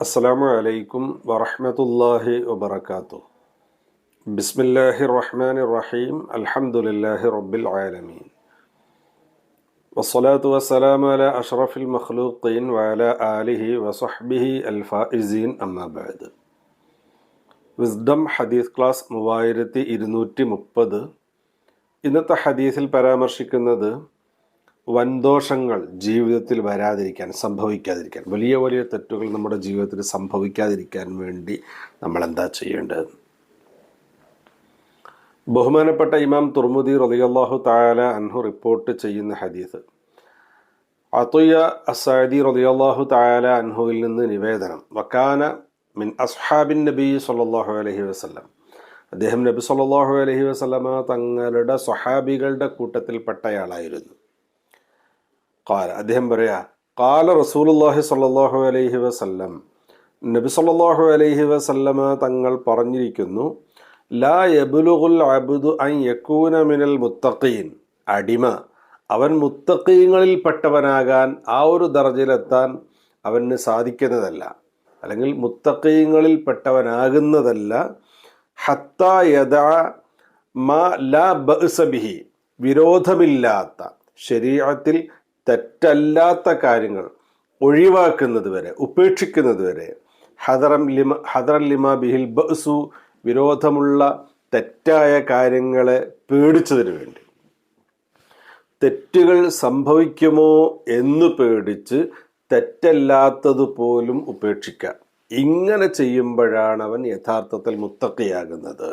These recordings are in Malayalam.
അസ്സലാമു അലൈക്കും വറഹ്മത്തുള്ളാഹി വബറകാതുഹു ബിസ്മില്ലാഹി റഹ്മാനി റഹീം അൽഹംദുലില്ലാഹി റബ്ബിൽ ആലമീൻ വസ്സലാത്തു വസ്സലാമു അലാ അഷ്റഫിൽ മഖ്ലൂഖീൻ വഅലാ ആലിഹി വസഹ്ബിഹി അൽ ഫായിസീൻ അമ്മാ ബഅദ് വിസ്ഡം ഹദീസ് ക്ലാസ് മൂവായിരത്തി ഇരുന്നൂറ്റി മുപ്പത് ഇന്നത്തെ ഹദീസിൽ പരാമർശിക്കുന്നത് വൻദോഷങ്ങൾ ജീവിതത്തിൽ വരാതിരിക്കാൻ സംഭവിക്കാതിരിക്കാൻ വലിയ വലിയ തെറ്റുകൾ നമ്മുടെ ജീവിതത്തിൽ സംഭവിക്കാതിരിക്കാൻ വേണ്ടി നമ്മൾ എന്താ ചെയ്യേണ്ടത്? ബഹുമാനപ്പെട്ട ഇമാം തുർമുദി റളിയല്ലാഹു താല അൻഹു റിപ്പോർട്ട് ചെയ്യുന്ന ഹദീസ്. അത്തുയ അസാദി റളിയല്ലാഹു താല അൻഹുവിൽ നിന്ന് നിവേദനം. വക്കാന മിൻ അസ്ഹാബിൻ നബി സല്ലല്ലാഹു അലഹി വസ്ലം അദ്ദേഹം നബി സല്ലല്ലാഹു അലഹി വസ്ലമ തങ്ങളുടെ സ്വഹാബികളുടെ കൂട്ടത്തിൽപ്പെട്ടയാളായിരുന്നു. കാല അദ്ദേഹം പറയാ കാല റസൂലുള്ളാഹി സല്ലാഹു അലൈഹി വസല്ലം. നബി സല്ലാഹു അലൈഹി വസല്ലമ തങ്ങൾ പറഞ്ഞിരിക്കുന്നു ലാ യബ്ലുഗുൽ അബ്ദു അൻ യകൂന മിനൽ മുത്തഖീൻ. അടിമ. അവൻ മുത്തഖീങ്ങളിൽപ്പെട്ടവനാകാൻ ആ ഒരു ദർജയിലെത്താൻ അവന് സാധിക്കുന്നതല്ല. അല്ലെങ്കിൽ മുത്തഖീങ്ങളിൽപ്പെട്ടവനാകുന്നതല്ല ഹത്ത യദ മാ ലാ ബഅ്സബിഹി വിരോധമില്ലാത്ത ശരീരത്തിൽ തെറ്റല്ലാത്ത കാര്യങ്ങൾ ഒഴിവാക്കുന്നത് വരെ ഉപേക്ഷിക്കുന്നത് വരെ ഹദറം ലിമ ഹദറൻ ലിമ ബിഹിൽ ബസു വിരോധമുള്ള തെറ്റായ കാര്യങ്ങളെ പേടിച്ചതിന് വേണ്ടി. തെറ്റുകൾ സംഭവിക്കുമോ എന്ന് പേടിച്ച് തെറ്റല്ലാത്തതുപോലും ഉപേക്ഷിക്കുക ഇങ്ങനെ ചെയ്യുമ്പോഴാണ് അവൻ യഥാർത്ഥത്തിൽ മുത്തക്കയാകുന്നത്.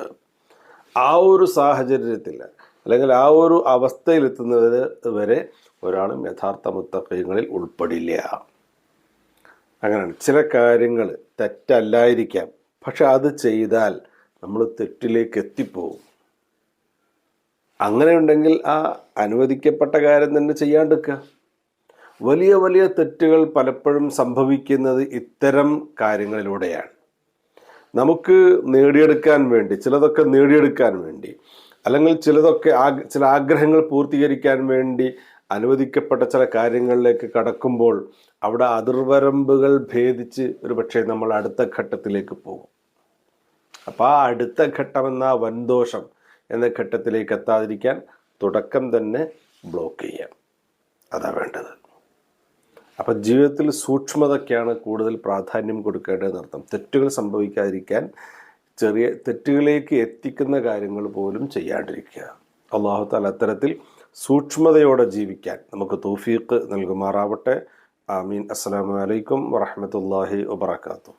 ആ ഒരു സാഹചര്യത്തിൽ അല്ലെങ്കിൽ ആ ഒരു അവസ്ഥയിലെത്തുന്നത് വരെ ഒരാളും യഥാർത്ഥ മുത്തക്കയങ്ങളിൽ ഉൾപ്പെടില്ല. അങ്ങനെയാണ്. ചില കാര്യങ്ങൾ തെറ്റല്ലായിരിക്കാം. പക്ഷെ അത് ചെയ്താൽ നമ്മൾ തെറ്റിലേക്ക് എത്തിപ്പോവും. അങ്ങനെ ഉണ്ടെങ്കിൽ ആ അനുവദിക്കപ്പെട്ട കാര്യം തന്നെ ചെയ്യാണ്ടിരിക്കുക. വലിയ വലിയ തെറ്റുകൾ പലപ്പോഴും സംഭവിക്കുന്നത് ഇത്തരം കാര്യങ്ങളിലൂടെയാണ്. നമുക്ക് നേടിയെടുക്കാൻ വേണ്ടി ചിലതൊക്കെ നേടിയെടുക്കാൻ വേണ്ടി അല്ലെങ്കിൽ ചിലതൊക്കെ ചില ആഗ്രഹങ്ങൾ പൂർത്തീകരിക്കാൻ വേണ്ടി അനുവദിക്കപ്പെട്ട ചില കാര്യങ്ങളിലേക്ക് കടക്കുമ്പോൾ അവിടെ അതിർവരമ്പുകൾ ഭേദിച്ച് ഒരു പക്ഷേ നമ്മൾ അടുത്ത ഘട്ടത്തിലേക്ക് പോകും. അപ്പം ആ അടുത്ത ഘട്ടം എന്ന വൻദോഷം എന്ന ഘട്ടത്തിലേക്ക് എത്താതിരിക്കാൻ തുടക്കം തന്നെ ബ്ലോക്ക് ചെയ്യാം. അതാ വേണ്ടത്. അപ്പം ജീവിതത്തിൽ സൂക്ഷ്മതയ്ക്കാണ് കൂടുതൽ പ്രാധാന്യം കൊടുക്കേണ്ടതെന്നർത്ഥം. തെറ്റുകൾ സംഭവിക്കാതിരിക്കാൻ ചെറിയ തെറ്റുകളിലേക്ക് എത്തിക്കുന്ന കാര്യങ്ങൾ പോലും ചെയ്യാണ്ടിരിക്കുക. അള്ളാഹു താല അത്തരത്തിൽ സൂക്ഷ്മതയോടെ ജീവിക്കാൻ നമുക്ക് തൗഫീഖ് നൽകുമാറാവട്ടെ. ആമീൻ. അസ്സാം വലൈക്കും വറഹമത്തല്ലാഹി വബർക്കാത്തു